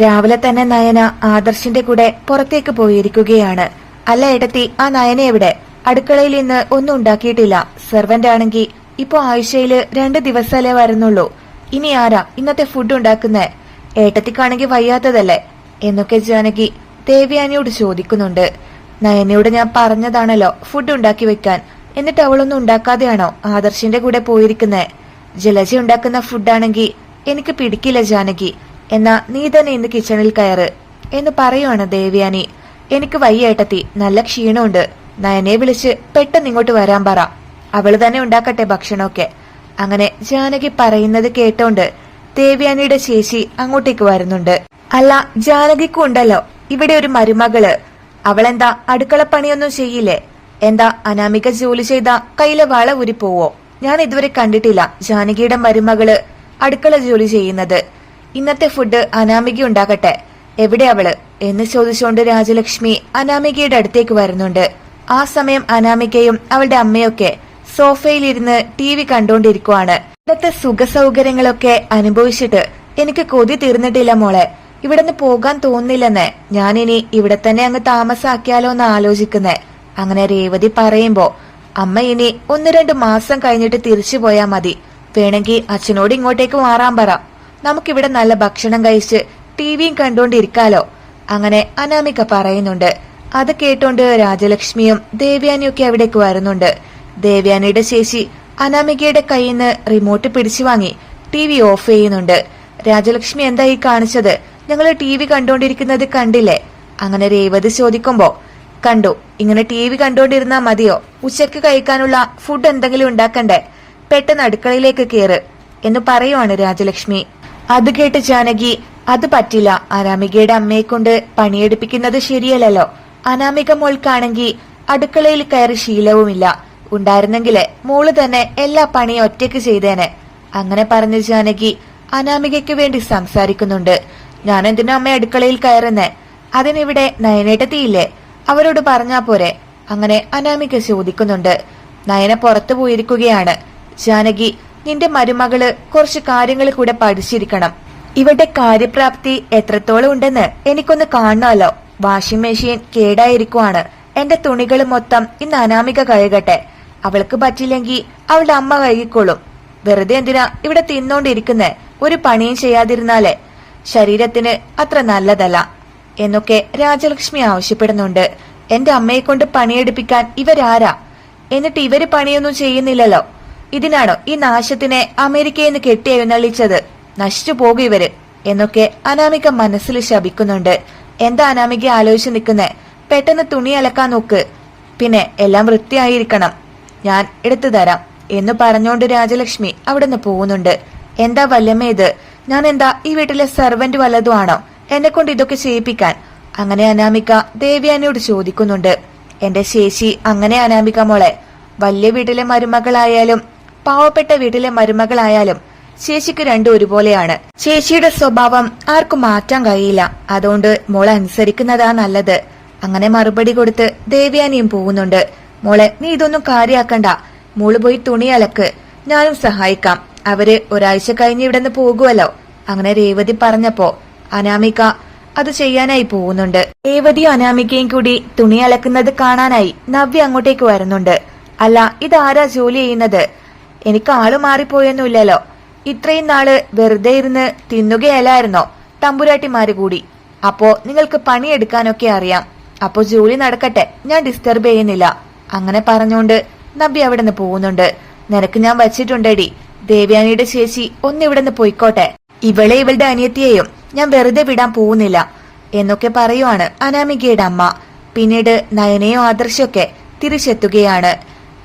രാവിലെ തന്നെ നയന ആദർശിന്റെ കൂടെ പുറത്തേക്ക് പോയിരിക്കുകയാണ്. അല്ല എടത്തി ആ നയന എവിടെ? അടുക്കളയിൽ ഇന്ന് ഒന്നും ഉണ്ടാക്കിയിട്ടില്ല. സെർവന്റ് ആണെങ്കിൽ ഇപ്പൊ ആഴ്ചയിൽ രണ്ട് ദിവസമല്ലേ വരുന്നുള്ളൂ. ഇനി ആരാ ഇന്നത്തെ ഫുഡ് ഉണ്ടാക്കുന്നേ? ഏട്ടത്തിക്കാണെങ്കിൽ വയ്യാത്തതല്ലേ? എന്നൊക്കെ ജാനകി ദേവ്യാനിയോട് ചോദിക്കുന്നുണ്ട്. നയനയോട് ഞാൻ പറഞ്ഞതാണല്ലോ ഫുഡ് ഉണ്ടാക്കി വെക്കാൻ. എന്നിട്ട് അവളൊന്നും ഉണ്ടാക്കാതെയാണോ ആദർശിന്റെ കൂടെ പോയിരിക്കുന്നേ? ജലജി ഉണ്ടാക്കുന്ന ഫുഡാണെങ്കി എനിക്ക് പിടിക്കില്ല ജാനകി. എന്നാ നീ തന്നെ ഇന്ന് കിച്ചണിൽ കയറ്. എന്ന് പറയുവാണ് ദേവ്യാനി. എനിക്ക് വയ്യേട്ടത്തി നല്ല ക്ഷീണമുണ്ട്. നയനെ വിളിച്ച് പെട്ടെന്ന് ഇങ്ങോട്ട് വരാൻ പറ. അവൾ തന്നെ ഉണ്ടാക്കട്ടെ ഭക്ഷണമൊക്കെ. അങ്ങനെ ജാനകി പറയുന്നത് കേട്ടോണ്ട് ദേവ്യാനിയുടെ ചേച്ചി അങ്ങോട്ടേക്ക് വരുന്നുണ്ട്. അല്ല ജാനകിക്കും ഉണ്ടല്ലോ. ഇവിടെ ഒരു മരുമകൾ. അവളെന്താ അടുക്കളപ്പണിയൊന്നും ചെയ്യില്ലേ? എന്താ അനാമിക ജോലി ചെയ്ത കയ്യിലെ വള പോവോ ഞാൻ ഇതുവരെ കണ്ടിട്ടില്ല ജാനകിയുടെ മരുമകൾ അടുക്കള ജോലി ചെയ്യുന്നത്. ഇന്നത്തെ ഫുഡ് അനാമിക ഉണ്ടാകട്ടെ. എവിടെ അവൾ? എന്ന് ചോദിച്ചുകൊണ്ട് രാജലക്ഷ്മി അനാമികയുടെ അടുത്തേക്ക് വരുന്നുണ്ട്. ആ സമയം അനാമികയും അവളുടെ അമ്മയൊക്കെ സോഫയിലിരുന്ന് ടി വി കണ്ടുകൊണ്ടിരിക്കുവാണ് സുഖ സൗകര്യങ്ങളൊക്കെ അനുഭവിച്ചിട്ട് എനിക്ക് കൊതി തീർന്നിട്ടില്ല മോളെ. ഇവിടുന്ന് പോകാൻ തോന്നില്ലെന്ന് ഞാനിനി ഇവിടെ തന്നെ അങ്ങ് താമസാക്കിയാലോ എന്ന് ആലോചിക്കുന്നേ. അങ്ങനെ രേവതി പറയുമ്പോ അമ്മ ഇനി ഒന്ന് രണ്ട് മാസം കഴിഞ്ഞിട്ട് തിരിച്ചു പോയാ മതി. വേണമെങ്കിൽ അച്ഛനോട് ഇങ്ങോട്ടേക്ക് മാറാൻ പറ. നമുക്കിവിടെ നല്ല ഭക്ഷണം കഴിച്ച് ടിവിയും കണ്ടോണ്ടിരിക്കാലോ. അങ്ങനെ അനാമിക പറയുന്നുണ്ട്. അത് കേട്ടോണ്ട് രാജലക്ഷ്മിയും ദേവ്യാനിയൊക്കെ അവിടേക്ക് വരുന്നുണ്ട്. ദേവ്യാനിയുടെ ശേഷി അനാമികയുടെ കയ്യിൽ നിന്ന് റിമോട്ട് പിടിച്ചു വാങ്ങി ടി വി ഓഫ് ചെയ്യുന്നുണ്ട്. രാജലക്ഷ്മി എന്താ ഈ കാണിച്ചത്? ഞങ്ങൾ ടി വി കണ്ടോണ്ടിരിക്കുന്നത് കണ്ടില്ലേ? അങ്ങനെ രേവതി ചോദിക്കുമ്പോ കണ്ടു ഇങ്ങനെ ടി വി മതിയോ? ഉച്ചയ്ക്ക് കഴിക്കാനുള്ള ഫുഡ് എന്തെങ്കിലും ഉണ്ടാക്കണ്ടേ? പെട്ടെന്ന് അടുക്കളയിലേക്ക് കേറ്. എന്ന് പറയുവാണ് രാജലക്ഷ്മി. അത് കേട്ട് ജാനകി അത് പറ്റില്ല. അനാമികയുടെ അമ്മയെ കൊണ്ട് പണിയെടുപ്പിക്കുന്നത് ശരിയല്ലല്ലോ. അനാമിക മോൾക്കാണെങ്കിൽ അടുക്കളയിൽ കയറി ശീലവുമില്ല. ഉണ്ടായിരുന്നെങ്കിൽ മോൾ തന്നെ എല്ലാ പണിയും ഒറ്റയ്ക്ക് ചെയ്തേനെ. അങ്ങനെ പറഞ്ഞ ജാനകി അനാമികയ്ക്ക് വേണ്ടി സംസാരിക്കുന്നുണ്ട്. ഞാൻ എന്തിനാ അമ്മ അടുക്കളയിൽ കയറുന്നേ? അതിനിവിടെ നയനേട്ടത്തിയില്ലേ? അവരോട് പറഞ്ഞാ പോരെ. അങ്ങനെ അനാമിക ചോദിക്കുന്നുണ്ട്. നയന പുറത്തു പോയിരിക്കുകയാണ്. ജാനകി നിന്റെ മരുമകൾ കുറച്ച് കാര്യങ്ങൾ കൂടെ പഠിച്ചിരിക്കണം ഇവരുടെ കാര്യപ്രാപ്തി എത്രത്തോളം ഉണ്ടെന്ന് എനിക്കൊന്ന് കാണണമല്ലോ. വാഷിംഗ് മെഷീൻ കേടായിരിക്കുവാണ്. എന്റെ തുണികൾ മൊത്തം ഇന്ന് അനാമിക കഴുകട്ടെ. അവൾക്ക് പറ്റില്ലെങ്കിൽ അവളുടെ അമ്മ കഴുകിക്കോളും. വെറുതെ എന്തിനാ ഇവിടെ തിന്നോണ്ടിരിക്കുന്നേ? ഒരു പണിയും ചെയ്യാതിരുന്നാലേ. ശരീരത്തിന് അത്ര നല്ലതല്ല. എന്നൊക്കെ രാജലക്ഷ്മി ആവശ്യപ്പെടുന്നുണ്ട്. എന്റെ അമ്മയെ കൊണ്ട് പണിയെടുപ്പിക്കാൻ ഇവരാരാ? എന്നിട്ട് ഇവർ പണിയൊന്നും ചെയ്യുന്നില്ലല്ലോ. ഇതിനാണോ ഈ നാശത്തിനെ അമേരിക്കയിൽ നിന്ന് കെട്ടി എഴുന്നള്ളിച്ചത് നശിച്ചു പോകും എന്നൊക്കെ അനാമിക മനസ്സിൽ ശപിക്കുന്നുണ്ട്. എന്താ അനാമിക ആലോചിച്ച് നിൽക്കുന്നേ? പെട്ടെന്ന് തുണി അലക്കാൻ നോക്ക്. പിന്നെ എല്ലാം വൃത്തിയായിരിക്കണം. ഞാൻ എടുത്തു തരാം എന്ന് പറഞ്ഞുകൊണ്ട് രാജലക്ഷ്മി അവിടുന്ന് പോകുന്നുണ്ട്. എന്താ വല്യമ്മ ഇത്? ഞാൻ എന്താ ഈ വീട്ടിലെ സെർവന്റ് വല്ലതും ആണോ? എന്നെ കൊണ്ട് ഇതൊക്കെ ചെയ്യിപ്പിക്കാൻ. അങ്ങനെ അനാമിക ദേവ്യാനിയോട് ചോദിക്കുന്നുണ്ട്. എന്റെ ശേഷി അങ്ങനെ അനാമിക മോളെ വലിയ വീട്ടിലെ മരുമകളായാലും പാവപ്പെട്ട വീട്ടിലെ മരുമകളായാലും ചേച്ചിക്ക് രണ്ടും ഒരുപോലെയാണ്. ചേച്ചിയുടെ സ്വഭാവം ആർക്കും മാറ്റാൻ കഴിയില്ല. അതുകൊണ്ട് മോളെ അനുസരിക്കുന്നതാ നല്ലത്. അങ്ങനെ മറുപടി കൊടുത്ത് ദേവ്യാനിയും പോകുന്നുണ്ട്. മോളെ നീ ഇതൊന്നും കാര്യാക്കണ്ട. മോൾ പോയി തുണി അലക്ക്. ഞാനും സഹായിക്കാം. അവർ ഒരാഴ്ച കഴിഞ്ഞ് ഇവിടുന്ന് പോകുമല്ലോ അങ്ങനെ രേവതി പറഞ്ഞപ്പോ അനാമിക അത് ചെയ്യാനായി പോകുന്നുണ്ട്. രേവതിയും അനാമികയും കൂടി തുണി അലക്കുന്നത് കാണാനായി നവ്യ അങ്ങോട്ടേക്ക് വരുന്നുണ്ട്. അല്ല ഇതാരാ ജോലി ചെയ്യുന്നത്? എനിക്ക് ആൾ മാറിപ്പോയൊന്നുമില്ലല്ലോ. ഇത്രയും നാൾ വെറുതെ ഇരുന്ന് തിന്നുകയല്ലായിരുന്നോ? തമ്പുരാട്ടിമാര് കൂടി. അപ്പോ നിങ്ങൾക്ക് പണിയെടുക്കാനൊക്കെ അറിയാം. അപ്പോ ജോലി നടക്കട്ടെ. ഞാൻ ഡിസ്റ്റർബ് ചെയ്യുന്നില്ല. അങ്ങനെ പറഞ്ഞുകൊണ്ട് നബി അവിടെ നിന്ന് പോകുന്നുണ്ട്. നിനക്ക് ഞാൻ വച്ചിട്ടുണ്ടേടി. ദേവ്യാനിയുടെ ചേച്ചി ഒന്നിവിടുന്ന് പോയിക്കോട്ടെ. ഇവളെ ഇവളുടെ അനിയത്തിയെയും ഞാൻ വെറുതെ വിടാൻ പോകുന്നില്ല എന്നൊക്കെ പറയുവാണ് അനാമികയുടെ അമ്മ. പിന്നീട് നയനയോ ആദർശമൊക്കെ തിരിച്ചെത്തുകയാണ്.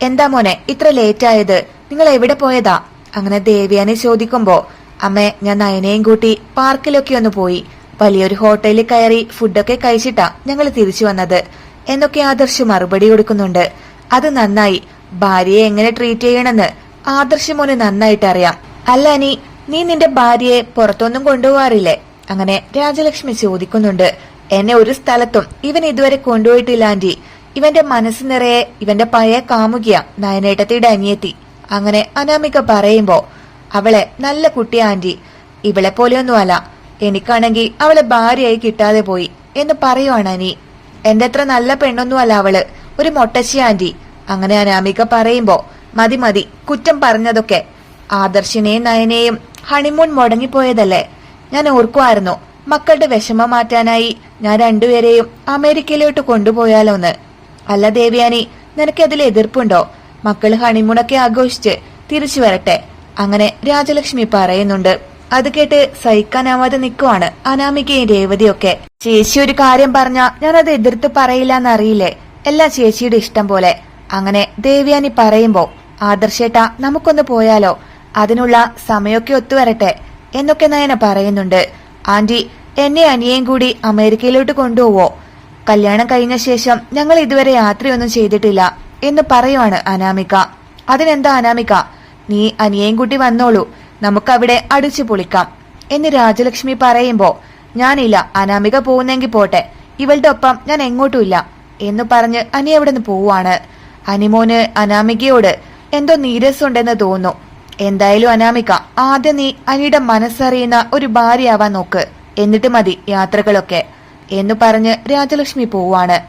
എന്താ മോനെ ഇത്ര ലേറ്റ് ആയത്? നിങ്ങൾ എവിടെ പോയതാ? അങ്ങനെ ദേവിയാനെ ചോദിക്കുമ്പോ അമ്മേ ഞാൻ നയനയും കൂട്ടി പാർക്കിലൊക്കെ ഒന്ന് പോയി. വലിയൊരു ഹോട്ടലിൽ കയറി ഫുഡൊക്കെ കഴിച്ചിട്ടാ ഞങ്ങൾ തിരിച്ചു വന്നത്. എന്നൊക്കെ ആദർശ് മറുപടി കൊടുക്കുന്നുണ്ട്. അത് നന്നായി. ഭാര്യയെ എങ്ങനെ ട്രീറ്റ് ചെയ്യണമെന്ന് ആദർശ് മോന് നന്നായിട്ട് അറിയാം. അല്ല അനി നീ നിന്റെ ഭാര്യയെ പുറത്തൊന്നും കൊണ്ടുപോകാറില്ലേ? അങ്ങനെ രാജലക്ഷ്മി ചോദിക്കുന്നുണ്ട്. എന്നെ ഒരു സ്ഥലത്തും ഇവൻ ഇതുവരെ കൊണ്ടുപോയിട്ടില്ല ആന്റി. ഇവന്റെ മനസ്സ് നിറയെ ഇവന്റെ പഴയ കാമുകിയ നയനേട്ടത്തിയുടെ അനിയത്തി. അങ്ങനെ അനാമിക പറയുമ്പോ അവളെ നല്ല കുട്ടി ആന്റി. ഇവളെ പോലെയൊന്നുമല്ല. എനിക്കാണെങ്കിൽ അവളെ ഭാര്യയായി കിട്ടാതെ പോയി എന്ന് പറയുവാണ് അനി. എന്റെ അത്ര നല്ല പെണ്ണൊന്നുമല്ല അവൾ. ഒരു മൊട്ടച്ചി ആന്റി. അങ്ങനെ അനാമിക പറയുമ്പോ മതി മതി. കുറ്റം പറഞ്ഞതൊക്കെ. ആദർശിനെയും നയനെയും ഹണിമൂൺ മുടങ്ങിപ്പോയതല്ലേ. ഞാൻ ഓർക്കുമായിരുന്നു മക്കളുടെ വിഷമം മാറ്റാനായി ഞാൻ രണ്ടുപേരെയും അമേരിക്കയിലോട്ട് കൊണ്ടുപോയാലോന്ന്. അല്ല ദേവ്യാനി നിനക്കതിൽ എതിർപ്പുണ്ടോ? മക്കൾ ഹണിമൂണൊക്കെ ആഘോഷിച്ച് തിരിച്ചു വരട്ടെ. അങ്ങനെ രാജലക്ഷ്മി പറയുന്നുണ്ട്. അത് കേട്ട് സഹിക്കാനാവാതെ നിൽക്കുവാണ് അനാമികയും രേവതിയൊക്കെ. ചേച്ചി ഒരു കാര്യം പറഞ്ഞ ഞാനത് എതിർത്ത് പറയില്ലെന്നറിയില്ലേ? എല്ലാ ചേച്ചിയുടെ ഇഷ്ടം പോലെ. അങ്ങനെ ദേവ്യാനി പറയുമ്പോ ആദർശേട്ടാ നമുക്കൊന്ന് പോയാലോ? അതിനുള്ള സമയമൊക്കെ ഒത്തുവരട്ടെ എന്നൊക്കെ നയന പറയുന്നുണ്ട്. ആന്റി എന്നെ അനിയേയും കൂടി അമേരിക്കയിലോട്ട് കൊണ്ടുപോവോ? കല്യാണം കഴിഞ്ഞ ശേഷം ഞങ്ങൾ ഇതുവരെ യാത്രയൊന്നും ചെയ്തിട്ടില്ല. എന്ന് പറയുവാണ് അനാമിക. അതിനെന്താ അനാമിക? നീ അനിയേയും കൂട്ടി വന്നോളൂ. നമുക്കവിടെ അടിച്ചു പൊളിക്കാം. എന്ന് രാജലക്ഷ്മി പറയുമ്പോ ഞാനില്ല അനാമിക പോകുന്നെങ്കിൽ പോട്ടെ. ഇവളുടെ ഒപ്പം ഞാൻ എങ്ങോട്ടുമില്ല എന്ന് പറഞ്ഞ് അനി അവിടെ നിന്ന് പോവാണ് അനിമോന് അനാമികയോട് എന്തോ നീരസുണ്ടെന്ന് തോന്നുന്നു. എന്തായാലും അനാമിക ആദ്യം നീ അനിയുടെ മനസ്സറിയുന്ന ഒരു ഭാര്യയാവാൻ നോക്ക്. എന്നിട്ട് മതി യാത്രകളൊക്കെ എന്ന് പറഞ്ഞ് രാജലക്ഷ്മി പോവാണ്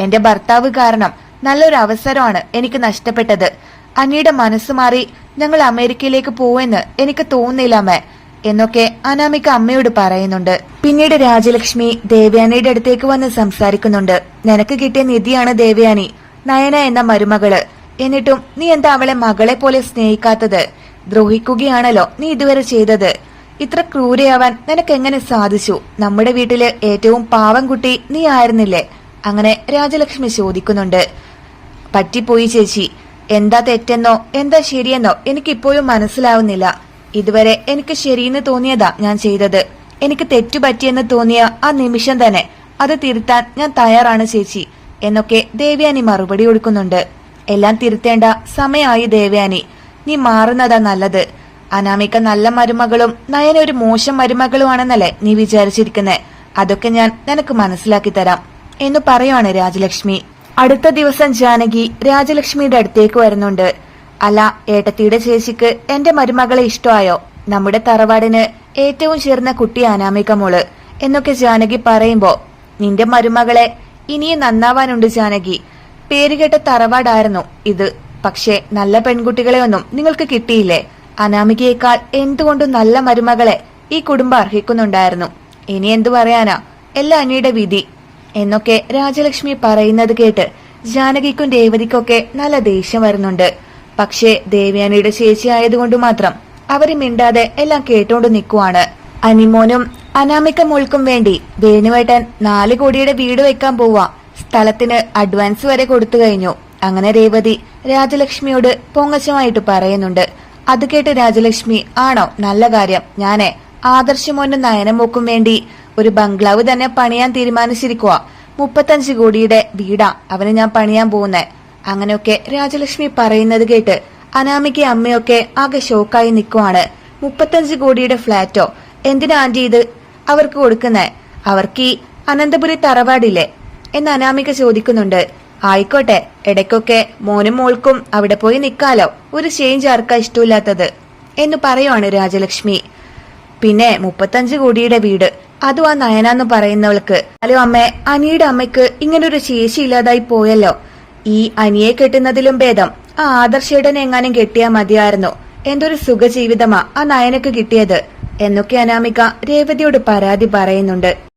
എന്റെ ഭർത്താവ് കാരണം നല്ലൊരു അവസരമാണ് എനിക്ക് നഷ്ടപ്പെട്ടത്. അനിയുടെ മനസ്സ് മാറി ഞങ്ങൾ അമേരിക്കയിലേക്ക് പോവെന്ന് എനിക്ക് തോന്നുന്നില്ല അമ്മേ എന്നൊക്കെ അനാമിക അമ്മയോട് പറയുന്നുണ്ട്. പിന്നീട് രാജലക്ഷ്മി ദേവയാനിയുടെ അടുത്തേക്ക് വന്ന് സംസാരിക്കുന്നുണ്ട്. നിനക്ക് കിട്ടിയ നിധിയാണ് ദേവയാനി. നയന എന്ന മരുമകൾ. എന്നിട്ടും നീ എന്താ അവളെ മകളെ പോലെ സ്നേഹിക്കാത്തത്? ദ്രോഹിക്കുകയാണല്ലോ നീ ഇതുവരെ ചെയ്തത്. ഇത്ര ക്രൂരയാവാൻ നിനക്ക് എങ്ങനെ സാധിച്ചു? നമ്മുടെ വീട്ടിൽ ഏറ്റവും പാവം കുട്ടി നീ ആയിരുന്നില്ലേ? അങ്ങനെ രാജലക്ഷ്മി ചോദിക്കുന്നുണ്ട്. പറ്റിപ്പോയി ചേച്ചി. എന്താ തെറ്റെന്നോ എന്താ ശരിയെന്നോ എനിക്കിപ്പോഴും മനസ്സിലാവുന്നില്ല. ഇതുവരെ എനിക്ക് ശരിയെന്ന് തോന്നിയതാ ഞാൻ ചെയ്തത്. എനിക്ക് തെറ്റുപറ്റിയെന്ന് തോന്നിയ ആ നിമിഷം തന്നെ അത് തിരുത്താൻ ഞാൻ തയ്യാറാണ് ചേച്ചി എന്നൊക്കെ ദേവയാനി മറുപടി കൊടുക്കുന്നുണ്ട്. എല്ലാം തിരുത്തേണ്ട സമയമായി ദേവയാനി. നീ മാറുന്നതാ നല്ലത്. അനാമിക നല്ല മരുമകളും നയന ഒരു മോശം മരുമകളുമാണെന്നല്ലേ നീ വിചാരിച്ചിരിക്കുന്നേ? അതൊക്കെ ഞാൻ നിനക്ക് മനസ്സിലാക്കി തരാം. എന്ന് പറയുവാണ് രാജലക്ഷ്മി. അടുത്ത ദിവസം ജാനകി രാജലക്ഷ്മിയുടെ അടുത്തേക്ക് വരുന്നുണ്ട്. അല്ല ഏട്ടത്തിയുടെ ചേച്ചിക്ക് എന്റെ മരുമകളെ ഇഷ്ടമായോ? നമ്മുടെ തറവാടിന് ഏറ്റവും ചേർന്ന കുട്ടി അനാമിക മോൾ എന്നൊക്കെ ജാനകി പറയുമ്പോ നിന്റെ മരുമകളെ ഇനിയും നന്നാവാനുണ്ട് ജാനകി. പേരുകേട്ട തറവാടായിരുന്നു ഇത്. പക്ഷേ നല്ല പെൺകുട്ടികളെ ഒന്നും നിങ്ങൾക്ക് കിട്ടിയില്ലേ? അനാമികയേക്കാൾ എന്തുകൊണ്ടും നല്ല മരുമകളെ ഈ കുടുംബം അർഹിക്കുന്നുണ്ടായിരുന്നു. ഇനി എന്തു പറയാനാ? എല്ലാ അനിയുടെ വിധി. എന്നൊക്കെ രാജലക്ഷ്മി പറയുന്നത് കേട്ട് ജാനകിക്കും രേവതിക്കൊക്കെ നല്ല ദേഷ്യം വരുന്നുണ്ട്. പക്ഷേ ദേവയാനിയുടെ ചേച്ചി ആയതുകൊണ്ട് മാത്രം അവർ മിണ്ടാതെ എല്ലാം കേട്ടോണ്ട് നിൽക്കുവാണ് അനിമോനും അനാമിക മോൾക്കും വേണ്ടി വേണുവേട്ടൻ നാല് കോടിയുടെ വീട് വെക്കാൻ പോവാ. സ്ഥലത്തിന് അഡ്വാൻസ് വരെ കൊടുത്തു കഴിഞ്ഞു. അങ്ങനെ രേവതി രാജലക്ഷ്മിയോട് പൊങ്ങച്ചമായിട്ട് പറയുന്നുണ്ട്. അത് കേട്ട് രാജലക്ഷ്മി ആണോ? നല്ല കാര്യം. ഞാനേ ആദർശമോനും നയനമോക്കും വേണ്ടി ഒരു ബംഗ്ലാവ് തന്നെ പണിയാൻ തീരുമാനിച്ചിരിക്കുക മുപ്പത്തഞ്ച് കോടിയുടെ വീടാ അവന് ഞാൻ പണിയാൻ പോകുന്നേ. അങ്ങനെയൊക്കെ രാജലക്ഷ്മി പറയുന്നത് കേട്ട് അനാമിക്ക് അമ്മയൊക്കെ ആകെ ഷോക്കായി നിൽക്കുവാണ് മുപ്പത്തഞ്ച് കോടിയുടെ ഫ്ളാറ്റോ എന്തിനാ ആന്റി ഇത് അവർക്ക് കൊടുക്കുന്നേ? അവർക്ക് ഈ അനന്തപുരി തറവാടില്ലേ? എന്ന് അനാമിക ചോദിക്കുന്നുണ്ട്. ആയിക്കോട്ടെ ഇടയ്ക്കൊക്കെ മോനും മോൾക്കും അവിടെ പോയി നിൽക്കാലോ ഒരു ചേഞ്ച് ആർക്കാ ഇഷ്ടമില്ലാത്തത്? എന്ന് പറയുവാണ് രാജലക്ഷ്മി. പിന്നെ മുപ്പത്തഞ്ച് കോടിയുടെ വീട് അതും ആ നയന എന്ന് പറയുന്നവൾക്ക്. ഹലോ അമ്മേ അനിയുടെ അമ്മയ്ക്ക് ഇങ്ങനൊരു ശേഷി ഇല്ലാതായി പോയല്ലോ. ഈ അനിയെ കെട്ടുന്നതിലും ഭേദം. ആ ആദർശയുടെ എങ്ങാനും കെട്ടിയാ മതിയായിരുന്നു. എന്തൊരു സുഖജീവിതമാ ആ നയനക്ക് കിട്ടിയത്. എന്നൊക്കെ അനാമിക രേവതിയോട് പരാതി പറയുന്നുണ്ട്.